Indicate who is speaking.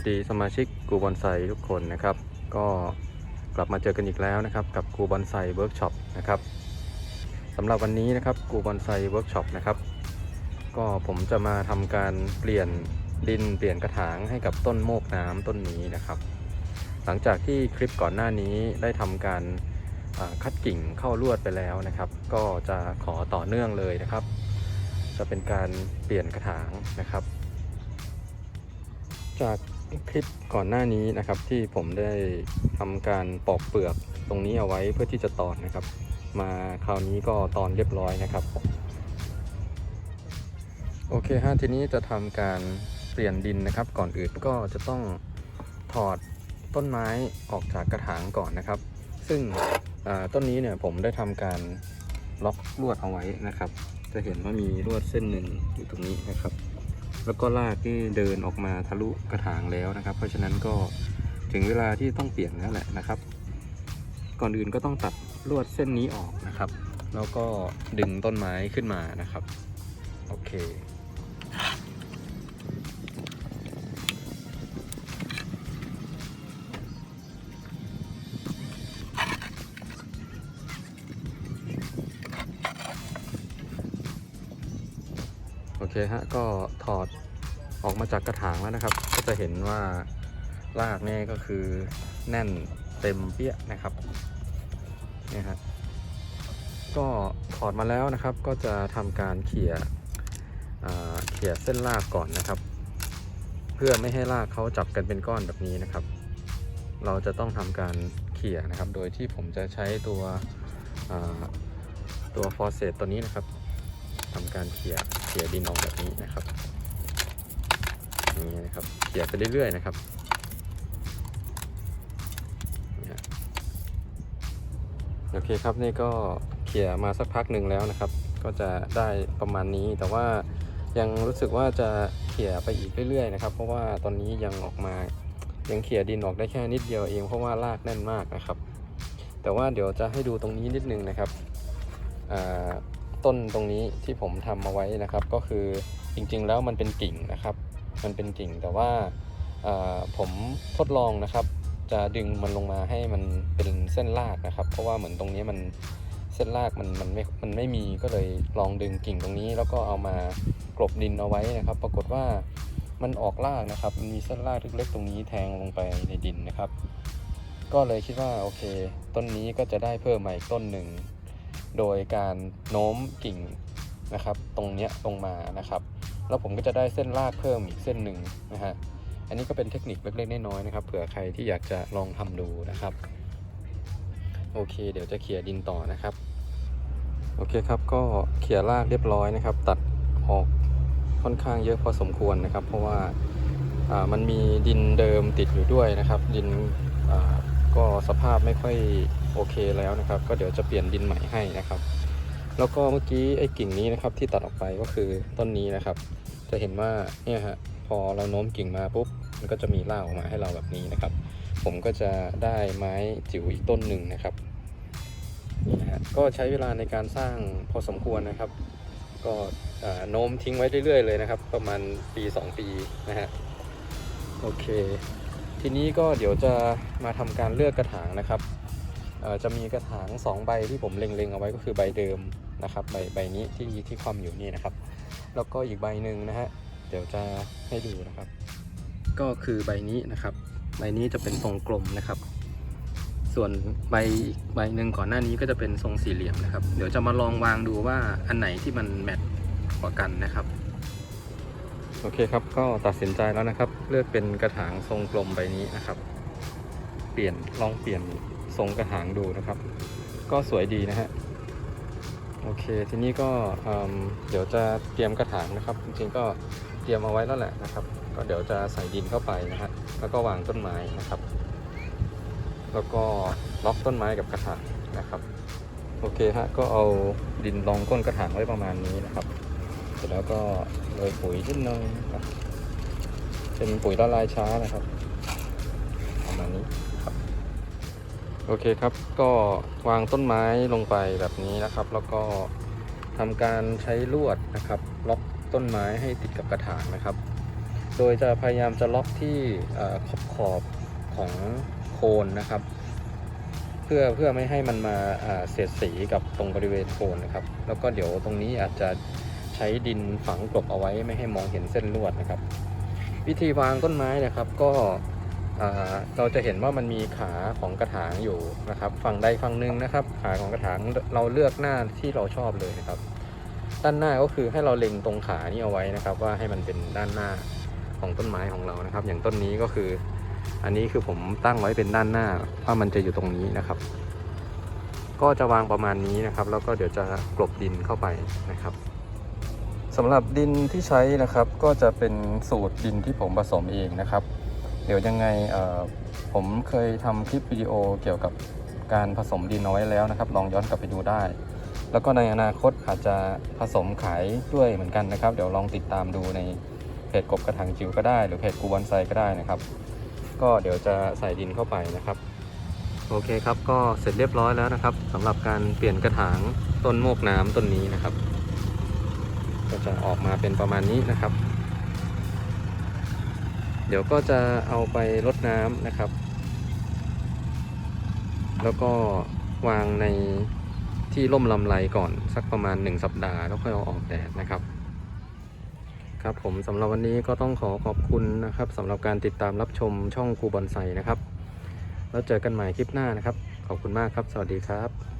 Speaker 1: สดีสมาชิกกูบอนไซทุกคนนะครับ ก็กลับมาเจอกันอีกแล้วนะครับ กับกูบอนไซเวิร์กช็อปนะครับสำหรับวันนี้นะครับกูบอนไซเวิร์กช็อปนะครับ ก็ผมจะมาทำการเปลี่ยนดินเปลี่ยนกระถางให้กับต้นโมกน้ำต้นนี้นะครับ หลังจากที่คลิปก่อนหน้านี้ได้ทำการคัดกิ่งเข้าลวดไปแล้วนะครับ ก็จะขอต่อเนื่องเลยนะครับ จะเป็นการเปลี่ยนกระถางนะครับ จาก คลิปก่อนหน้านี้นะครับที่ผมได้ทำการปอกเปลือกตรงนี้เอาไว้เพื่อที่จะตอนนะครับ มาคราวนี้ก็ตอนเรียบร้อยนะครับ โอเคฮะทีนี้จะทำการเปลี่ยนดินนะครับ ก่อนอื่นก็จะต้องถอดต้นไม้ออกจากกระถางก่อนนะครับ ซึ่งต้นนี้เนี่ยผมได้ทำการล็อกลวดเอาไว้นะครับ จะเห็นว่ามีลวดเส้นหนึ่งอยู่ตรงนี้นะครับ แล้วก็ลากที่เดินออกมาทะลุกระถางแล้วนะครับ เพราะฉะนั้นก็ถึงเวลาที่ต้องเปลี่ยนแล้วแหละนะครับ ก่อนอื่นก็ต้องตัดลวดเส้นนี้ออกนะครับ แล้วก็ดึงต้นไม้ขึ้นมานะครับ โอเค โอเคฮะก็ถอดออกมาจากกระถางแล้วนะครับ ก็จะเห็นว่ารากนี่ก็คือแน่นเต็มเปี้ยนะครับนี่ฮะก็ถอดมาแล้วนะครับ ก็จะทำการเขี่ยอ่าเขี่ยเส้นรากก่อนนะครับ เพื่อไม่ให้รากเขาจับกันเป็นก้อนแบบนี้นะครับ เราจะต้องทำการเขี่ยนะครับ โดยที่ผมจะใช้ตัวตัวฟอร์เซตตัวนี้นะครับ ทำการเขี่ยเขี่ยดินออกแบบนี้นะครับนี่นะครับเขี่ยไปเรื่อยๆนะครับโอเคครับนี่ก็เขี่ยมาสักพักหนึ่งแล้วนะครับ ก็จะได้ประมาณนี้แต่ว่ายังรู้สึกว่าจะเขี่ยไปอีกเรื่อยๆนะครับ เพราะว่าตอนนี้ยังออกมายังเขี่ยดินออกได้แค่นิดเดียวเองเพราะว่ารากแน่นมากนะครับ แต่ว่าเดี๋ยวจะให้ดูตรงนี้นิดนึงนะครับอ่า ต้นตรงนี้ที่ผมทำเอาไว้นะครับ ก็คือจริงๆแล้วมันเป็นกิ่งนะครับ มันเป็นกิ่งแต่ว่าผมทดลองนะครับ จะดึงมันลงมาให้มันเป็นเส้นรากนะครับ เพราะว่าเหมือนตรงนี้มันเส้นรากมันมันไม่มันไม่มีก็เลยลองดึงกิ่งตรงนี้ แล้วก็เอามากลบดินเอาไว้นะครับ ปรากฏว่ามันออกรากนะครับมันมีเส้นรากเล็กๆตรงนี้แทงลงไปในดินนะครับ ก็เลยคิดว่าโอเค ต้นนี้ก็จะได้เพิ่มมาอีกต้นหนึ่ง โดยการโน้มกิ่งนะครับ ตรงเนี้ยลงมานะครับ แล้วผมก็จะได้เส้นรากเพิ่มอีกเส้นหนึ่งนะฮะอันนี้ก็เป็นเทคนิคเล็กๆน้อยๆนะครับเผื่อใครที่อยากจะลองทำดูนะครับ โอเค เดี๋ยวจะเขี่ยดินต่อนะครับ โอเคครับก็เขี่ยรากเรียบร้อยนะครับ ตัดออกค่อนข้างเยอะพอสมควรนะครับ เพราะว่ามันมีดินเดิมติดอยู่ด้วยนะครับ ดินก็สภาพไม่ค่อย โอเคแล้วนะครับ ก็เดี๋ยวจะเปลี่ยนดินใหม่ให้นะครับ แล้วก็เมื่อกี้ไอ้กิ่งนี้นะครับที่ตัดออกไปก็คือต้นนี้นะครับ จะเห็นว่าเนี่ยฮะพอเราโน้มกิ่งมาปุ๊บมันก็จะมีรากออกมาให้เราแบบนี้นะครับ ผมก็จะได้ไม้จิ๋วอีกต้นหนึ่งนะครับนี่นะฮะก็ใช้เวลาในการสร้างพอสมควรนะครับ ก็โน้มทิ้งไว้เรื่อยๆเลยนะครับ ประมาณปี2ปีนะฮะโอเค ทีนี้ก็เดี๋ยวจะมาทำการเลือกกระถางนะครับ จะมีกระถาง2ใบที่ผมเล็งๆเอาไว้ก็คือใบเดิมนะครับใบใบนี้ที่ที่คว่ำอยู่นี่นะครับ แล้วก็อีกใบหนึ่งนะฮะเดี๋ยวจะให้ดูนะครับ ก็คือใบนี้นะครับ ใบนี้จะเป็นทรงกลมนะครับ ส่วนใบอีกใบหนึ่งก่อนหน้านี้ก็จะเป็นทรงสี่เหลี่ยมนะครับ เดี๋ยวจะมาลองวางดูว่าอันไหนที่มันแมทกว่ากันนะครับโอเคครับก็ตัดสินใจแล้วนะครับ เลือกเป็นกระถางทรงกลมใบนี้นะครับ เปลี่ยนลองเปลี่ยน ทรงกระถางดูนะครับ ก็สวยดีนะฮะโอเคทีนี้ก็เเดี๋ยวจะเตรียมกระถางนะครับ จริงๆก็เตรียมเอาไว้แล้วแหละนะครับ ก็เดี๋ยวจะใส่ดินเข้าไปนะฮะแล้วก็วางต้นไม้นะครับ แล้วก็ล็อกต้นไม้กับกระถางนะครับโอเคฮะก็เอาดินรองก้นกระถางไว้ประมาณนี้นะครับ เสร็จแล้วก็โรยปุ๋ยนิดนึงเป็นปุ๋ยละลายช้านะครับประมาณนี้ โอเคครับ ก็วางต้นไม้ลงไปแบบนี้นะครับ แล้วก็ทำการใช้ลวดนะครับล็อกต้นไม้ให้ติดกับกระถางนะครับ โดยจะพยายามจะล็อกที่ขอบขอบของโคนนะครับ เพื่อเพื่อไม่ให้มันมาเสียดสีกับตรงบริเวณโคนนะครับ แล้วก็เดี๋ยวตรงนี้อาจจะใช้ดินฝังกลบเอาไว้ไม่ให้มองเห็นเส้นลวดนะครับ วิธีวางต้นไม้นะครับก็ เราจะเห็นว่ามันมีขาของกระถางอยู่นะครับฝั่งใดฝั่งหนึ่งนะครับ ขาของกระถางเราเลือกหน้าที่เราชอบเลยนะครับ ด้านหน้าก็คือให้เราเล็งตรงขานี้เอาไว้นะครับ ว่าให้มันเป็นด้านหน้าของต้นไม้ของเรานะครับ อย่างต้นนี้ก็คือ อันนี้คือผมตั้งไว้เป็นด้านหน้าว่ามันจะอยู่ตรงนี้นะครับ ก็จะวางประมาณนี้นะครับ แล้วก็เดี๋ยวจะกลบดินเข้าไปนะครับสำหรับดินที่ใช้นะครับก็จะเป็นสูตรดินที่ผมผสมเองนะครับ ดี๋ยวยังไงผมเคยทำคลิปวิดีโอเกี่ยวกับการผสมดินเอาไว้แล้วนะครับ ลองย้อนกลับไปดูได้ แล้วก็ในอนาคตอาจจะผสมขายด้วยเหมือนกันนะครับ เดี๋ยวลองติดตามดูในเพจกบกระถางจิ๋วก็ได้ หรือเพจกูบอนไซก็ได้นะครับ ก็เดี๋ยวจะใส่ดินเข้าไปนะครับ โอเคครับ ก็เสร็จเรียบร้อยแล้วนะครับสำหรับการเปลี่ยนกระถางต้นโมกน้ำต้นนี้นะครับ ก็จะออกมาเป็นประมาณนี้นะครับ เดี๋ยวก็จะเอาไปรดน้ำนะครับ แล้วก็วางในที่ร่มลำไรก่อนสักประมาณ 1 สัปดาห์แล้วค่อยเอาออกแดดนะครับ ครับผมสำหรับวันนี้ก็ต้องขอขอบคุณนะครับสำหรับการติดตามรับชมช่องครูบอนไซนะครับ แล้วเจอกันใหม่คลิปหน้านะครับ ขอบคุณมากครับ สวัสดีครับ